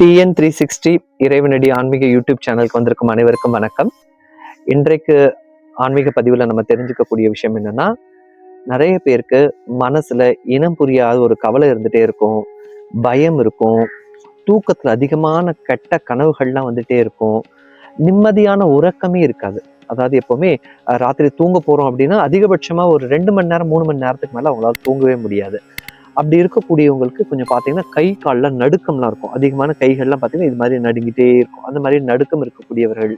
TN three sixty இறைவனடி ஆன்மீக YouTube சேனலுக்கு வந்திருக்கும் அனைவருக்கும் வணக்கம். இன்றைக்கு ஆன்மீக பதிவில் நம்ம தெரிஞ்சுக்கக்கூடிய விஷயம் என்னன்னா நிறைய பேருக்கு மனசுல இனம் புரியாத ஒரு கவலை இருந்துட்டே இருக்கும் பயம் இருக்கும் தூக்கத்துல அதிகமான கெட்ட கனவுகள்லாம் வந்துட்டே இருக்கும் நிம்மதியான உறக்கமே இருக்காது. அதாவது எப்போவுமே ராத்திரி தூங்க போறோம் அப்படின்னா அதிகபட்சமா ஒரு ரெண்டு மணி நேரம் மூணு மணி நேரத்துக்கு மேலே அவங்களால தூங்கவே முடியாது. அப்படி இருக்கக்கூடியவங்களுக்கு கொஞ்சம் பார்த்தீங்கன்னா கை காலில் நடுக்கம்லாம் இருக்கும். அதிகமான கைகள்லாம் பார்த்தீங்கன்னா இது மாதிரி நடுங்கிட்டே இருக்கும். அந்த மாதிரி நடுக்கம் இருக்கக்கூடியவர்கள்.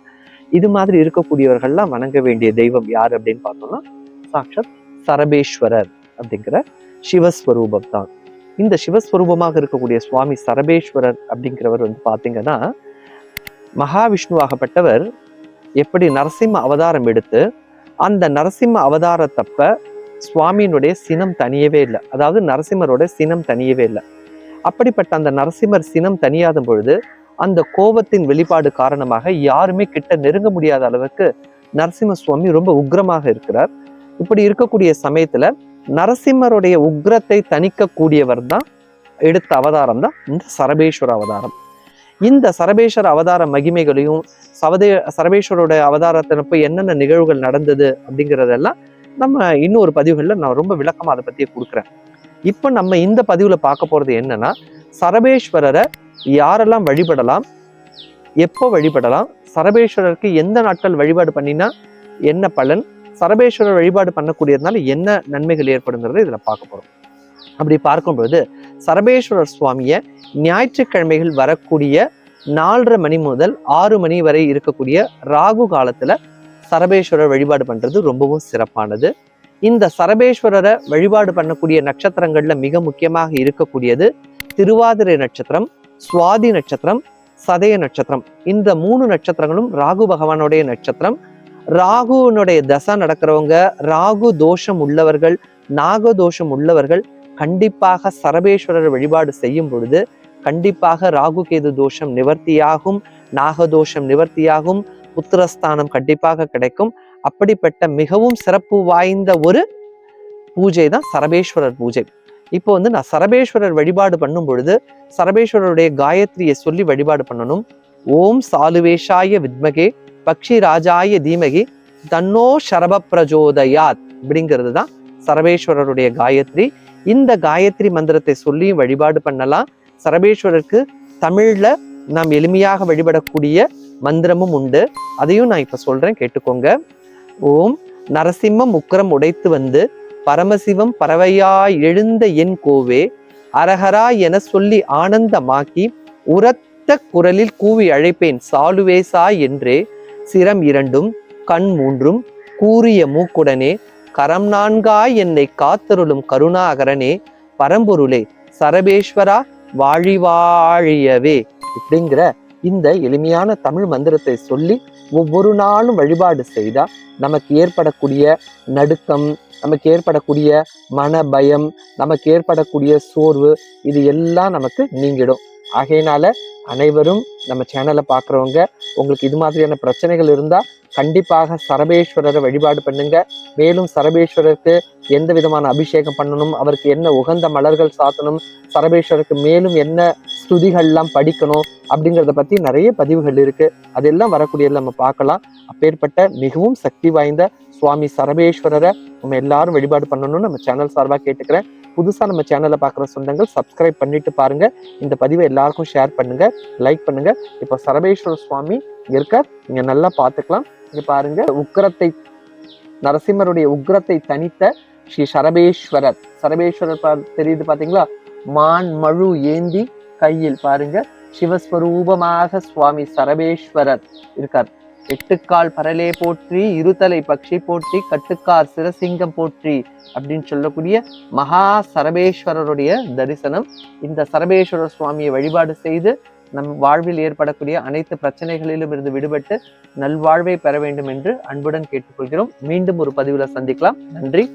இது மாதிரி இருக்கக்கூடியவர்கள்லாம் வணங்க வேண்டிய தெய்வம் யார் அப்படின்னு பார்த்தோம்னா சாட்சாத் சரபேஸ்வரர் அப்படிங்கிற சிவஸ்வரூபம் தான். இந்த சிவஸ்வரூபமாக இருக்கக்கூடிய சுவாமி சரபேஸ்வரர் அப்படிங்கிறவர் வந்து பார்த்தீங்கன்னா மகாவிஷ்ணுவாகப்பட்டவர் எப்படி நரசிம்ம அவதாரம் எடுத்து அந்த நரசிம்ம அவதாரத்தப்ப சுவாமியினுடைய சினம் தனியவே இல்லை. அதாவது நரசிம்மரோட சினம் தனியவே இல்லை. அப்படிப்பட்ட அந்த நரசிம்மர் சினம் தனியாத பொழுது அந்த கோபத்தின் வெளிப்பாடு காரணமாக யாருமே கிட்ட நெருங்க முடியாத அளவுக்கு நரசிம்ம சுவாமி ரொம்ப உக்ரமாக இருக்கிறார். இப்படி இருக்கக்கூடிய சமயத்துல நரசிம்மருடைய உக்ரத்தை தணிக்கக்கூடியவர் தான் எடுத்த அவதாரம் தான் இந்த சரபேஸ்வர அவதாரம். இந்த சரபேஸ்வர அவதார மகிமைகளையும் சவதே சரபேஸ்வரோட அவதாரத்தினப்ப என்னென்ன நிகழ்வுகள் நடந்தது அப்படிங்கிறதெல்லாம் நம்ம இன்னொரு பதிவுகளில் நான் ரொம்ப விளக்கமாக அதை பற்றியே கொடுக்குறேன். இப்போ நம்ம இந்த பதிவில் பார்க்க போகிறது என்னன்னா சரபேஸ்வரரை யாரெல்லாம் வழிபடலாம் எப்போ வழிபடலாம் சரபேஸ்வரருக்கு எந்த நாட்கள் வழிபாடு பண்ணினா என்ன பலன் சரபேஸ்வரர் வழிபாடு பண்ணக்கூடியதுனால என்ன நன்மைகள் ஏற்படுங்கிறத இதில் பார்க்க போகிறோம் அப்படி பார்க்கும்போது சரபேஸ்வரர் சுவாமியை ஞாயிற்றுக்கிழமைகள் வரக்கூடிய நாலரை மணி முதல் ஆறு மணி வரை இருக்கக்கூடிய ராகு காலத்தில் சரபேஸ்வரர் வழிபாடு பண்ணுறது ரொம்பவும் சிறப்பானது. இந்த சரபேஸ்வரரை வழிபாடு பண்ணக்கூடிய நட்சத்திரங்கள்ல மிக முக்கியமாக இருக்கக்கூடியது திருவாதிரை நட்சத்திரம் சுவாதி நட்சத்திரம் சதய நட்சத்திரம். இந்த மூணு நட்சத்திரங்களும் ராகு பகவானுடைய நட்சத்திரம். ராகுனுடைய தசை நடக்கிறவங்க ராகு தோஷம் உள்ளவர்கள் நாக தோஷம் உள்ளவர்கள் கண்டிப்பாக சரபேஸ்வரர் வழிபாடு செய்யும் பொழுது கண்டிப்பாக ராகு கேது தோஷம் நிவர்த்தியாகும் நாகதோஷம் நிவர்த்தியாகும் புத்திரஸ்தானம் கண்டிப்பாக கிடைக்கும். அப்படிப்பட்ட மிகவும் சிறப்பு வாய்ந்த ஒரு பூஜை தான் சரபேஸ்வரர் பூஜை. இப்போ வந்து நான் சரபேஸ்வரர் வழிபாடு பண்ணும் பொழுது சரபேஸ்வரருடைய காயத்ரியை சொல்லி வழிபாடு பண்ணணும். ஓம் சாலுவேஷாய வித்மகே பக்ஷி ராஜாய தீமகி தன்னோ சரப பிரஜோதயாத் அப்படிங்கிறது தான் சரபேஸ்வரருடைய காயத்ரி. இந்த காயத்ரி மந்திரத்தை சொல்லி வழிபாடு பண்ணலாம். சரபேஸ்வரருக்கு தமிழ்ல நாம் எளிமையாக வழிபடக்கூடிய மந்திரமும் உண்டு. அதையும் நான் இப்போ சொல்கிறேன் கேட்டுக்கோங்க. ஓம் நரசிம்மம் உக்கரம் உடைத்து வந்து பரமசிவம் பறவையாய் எழுந்த என் கோவே அரஹரா என சொல்லி ஆனந்தமாக்கி உரத்த குரலில் கூவி அழைப்பேன் சாலுவேசா என்றே. சிரம் இரண்டும் கண் மூன்றும் கூறிய மூக்குடனே கரம் நான்காய் என்னை காத்தருளும் கருணாகரனே பரம்பொருளே சரபேஸ்வரா வாழி வாழியவே இப்படிங்கிற இந்த எளிமையான தமிழ் மந்திரத்தை சொல்லி ஒவ்வொரு நாளும் வழிபாடு செய்தால் நமக்கு ஏற்படக்கூடிய நடுக்கம் நமக்கு ஏற்படக்கூடிய மன பயம் நமக்கு ஏற்படக்கூடிய சோர்வு இது எல்லாம் நமக்கு நீங்கிடும். ஆகையினால அனைவரும் நம்ம சேனலை பார்க்குறவங்க உங்களுக்கு இது மாதிரியான பிரச்சனைகள் இருந்தால் கண்டிப்பாக சரபேஸ்வரரை வழிபாடு பண்ணுங்க. மேலும் சரபேஸ்வரருக்கு எந்த விதமான அபிஷேகம் பண்ணணும் அவருக்கு என்ன உகந்த மலர்கள் சாத்தணும் சரபேஸ்வரருக்கு மேலும் என்ன ஸ்துதிகள்லாம் படிக்கணும் அப்படிங்கிறத பற்றி நிறைய பதிவுகள் இருக்கு. அதெல்லாம் வரக்கூடியதில் நம்ம பார்க்கலாம். அப்பேற்பட்ட மிகவும் சக்தி வாய்ந்த சுவாமி சரபேஸ்வரரை நம்ம எல்லாரும் வழிபாடு பண்ணணும்னு நம்ம சேனல் சார்பாக கேட்டுக்கிறேன். புதுசாக நம்ம சேனலை பார்க்குற சொந்தங்கள் சப்ஸ்கிரைப் பண்ணிட்டு பாருங்க. இந்த பதிவை எல்லாருக்கும் ஷேர் பண்ணுங்க லைக் பண்ணுங்க. இப்போ சரபேஸ்வர சுவாமி இருக்கார் நீங்கள் நல்லா பார்த்துக்கலாம். இங்கே பாருங்க உக்ரத்தை நரசிம்மருடைய உக்கிரத்தை தனித்த ஸ்ரீ சரபேஸ்வரர். சரபேஸ்வரர் பா- தெரியுது பார்த்தீங்களா? மான் மழு ஏந்தி கையில் பாருங்க சிவஸ்வரூபமாக சுவாமி சரபேஸ்வரர் இருக்கார். எட்டுக்கால் பரலே போற்றி இருதலை பக்ஷி போற்றி கட்டுக்கார் சிரசிங்கம் போற்றி அப்படின்னு சொல்லக்கூடிய மகா சரபேஸ்வரருடைய தரிசனம். இந்த சரபேஸ்வரர் சுவாமியை வழிபாடு செய்து நம் வாழ்வில் ஏற்படக்கூடிய அனைத்து பிரச்சனைகளிலும் இருந்து விடுபட்டு நல்வாழ்வை பெற வேண்டும் என்று அன்புடன் கேட்டுக்கொள்கிறோம். மீண்டும் ஒரு பதிவுல சந்திக்கலாம். நன்றி.